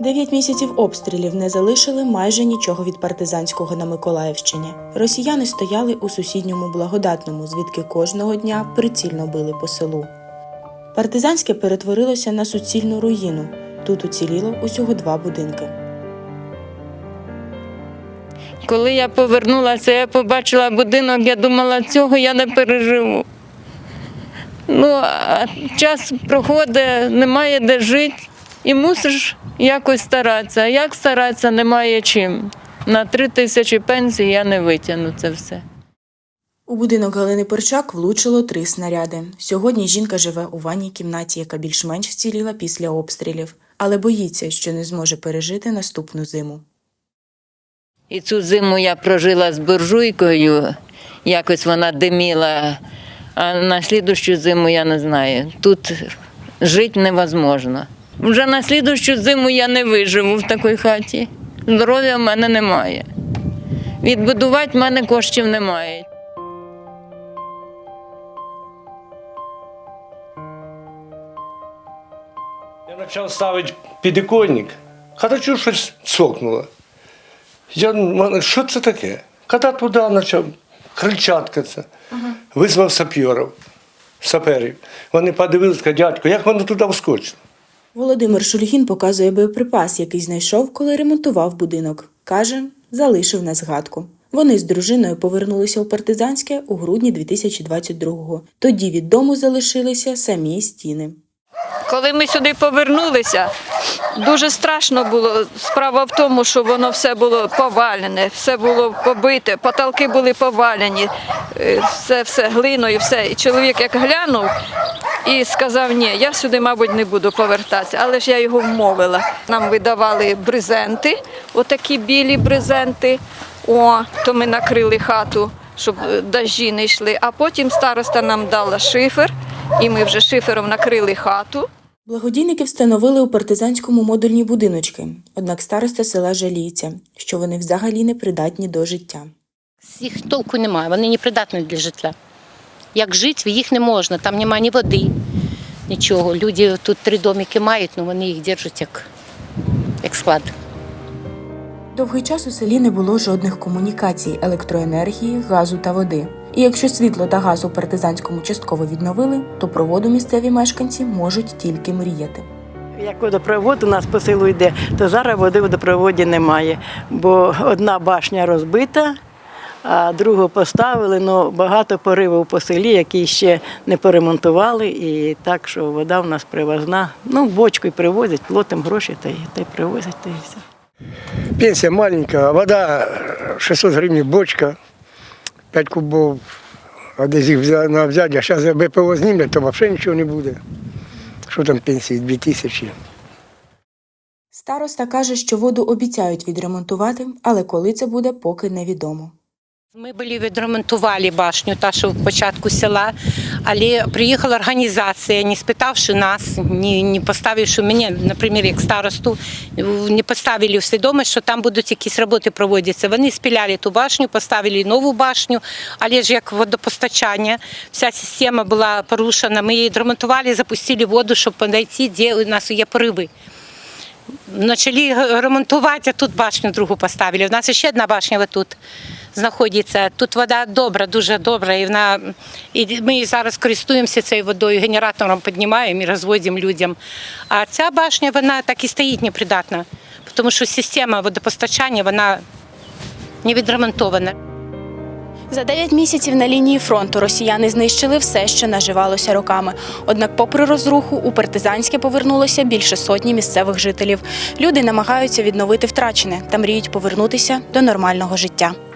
Дев'ять місяців обстрілів не залишили майже нічого від партизанського на Миколаївщині. Росіяни стояли у сусідньому благодатному, звідки кожного дня прицільно били по селу. Партизанське перетворилося на суцільну руїну. Тут уціліло усього два будинки. Коли я повернулася, я побачила будинок, я думала, цього я не переживу. Ну, а час проходить, немає де жити, і мусиш якось старатися. А як старатися, немає чим. На три тисячі пенсій я не витягну це все. У будинок Галини Перчак влучило три снаряди. Сьогодні жінка живе у ванній кімнаті, яка більш-менш вціліла після обстрілів, але боїться, що не зможе пережити наступну зиму. І цю зиму я прожила з буржуйкою, якось вона диміла, а на слідущу зиму я не знаю. Тут жити невозможно. Вже на слідущу зиму я не виживу в такій хаті. Здоров'я в мене немає. Відбудувати в мене коштів немає. Я почав ставити підіконник, коли щось цокнуло. Я, що це таке? Коли туди почав кричаткатися, визвав сапьорів, саперів. Вони подивилися, кажуть, дядько, як воно туди вскочило? Володимир Шульгін показує боєприпас, який знайшов, коли ремонтував будинок. Каже, залишив на згадку. Вони з дружиною повернулися у партизанське у грудні 2022-го. Тоді від дому залишилися самі стіни. Коли ми сюди повернулися, дуже страшно було. Справа в тому, що воно все було повалене, все було побите, потолки були повалені, е, все, все глиною, все. І чоловік як глянув і сказав, ні, я сюди, мабуть, не буду повертатися. Але ж я його вмовила. Нам видавали брезенти, отакі білі брезенти. О, то ми накрили хату, щоб е, дощі не йшли. А потім староста нам дала шифер, і ми вже шифером накрили хату. Благодійники встановили у партизанському модульні будиночки, однак староста села жаліється, що вони взагалі не придатні до життя. З їх толку немає, вони не придатні для житла. Як жити, їх не можна, там немає ні води, нічого. Люди тут три домики мають, але вони їх держать як, як склад. Довгий час у селі не було жодних комунікацій, електроенергії, газу та води. І якщо світло та газ у партизанському частково відновили, то про воду місцеві мешканці можуть тільки мріяти. Як водопровод у нас по селу йде, то зараз води в водопроводі немає, бо одна башня розбита, а другу поставили, але багато поривів по селі, які ще не поремонтували, і так, що вода в нас привозна. Ну, бочку привозять, платимо гроші та й, та й привозять, та й все. Пенсия маленькая, а вода 600 гривен бочка, 5 кубов. А десь їх на взяти, а зараз БПО знімлять, то взагалі нічого не буде. Що там пенсії? 2 тисячі. Староста каже, що воду обіцяють відремонтувати, але коли це буде, поки невідомо. Ми були відремонтували башню, та що в початку села, але приїхала організація, не спитавши нас, не, не поставивши мене, наприклад, як старосту, не поставили свідомість, що там будуть якісь роботи проводитися. Вони спіляли ту башню, поставили нову башню, але ж як водопостачання, вся система була порушена. Ми її відремонтували, запустили воду, щоб знайти, де у нас є пориви. Почали ремонтувати, а тут башню другу поставили. У нас ще одна башня тут знаходиться. Тут вода добра, дуже добра. І вона і ми зараз користуємося цією водою, генератором піднімаємо і розводимо людям. А ця башня вона так і стоїть непридатна, тому що система водопостачання вона не відремонтована. За 9 місяців на лінії фронту росіяни знищили все, що наживалося роками. Однак, попри розруху, у партизанське повернулося більше сотні місцевих жителів. Люди намагаються відновити втрачене та мріють повернутися до нормального життя.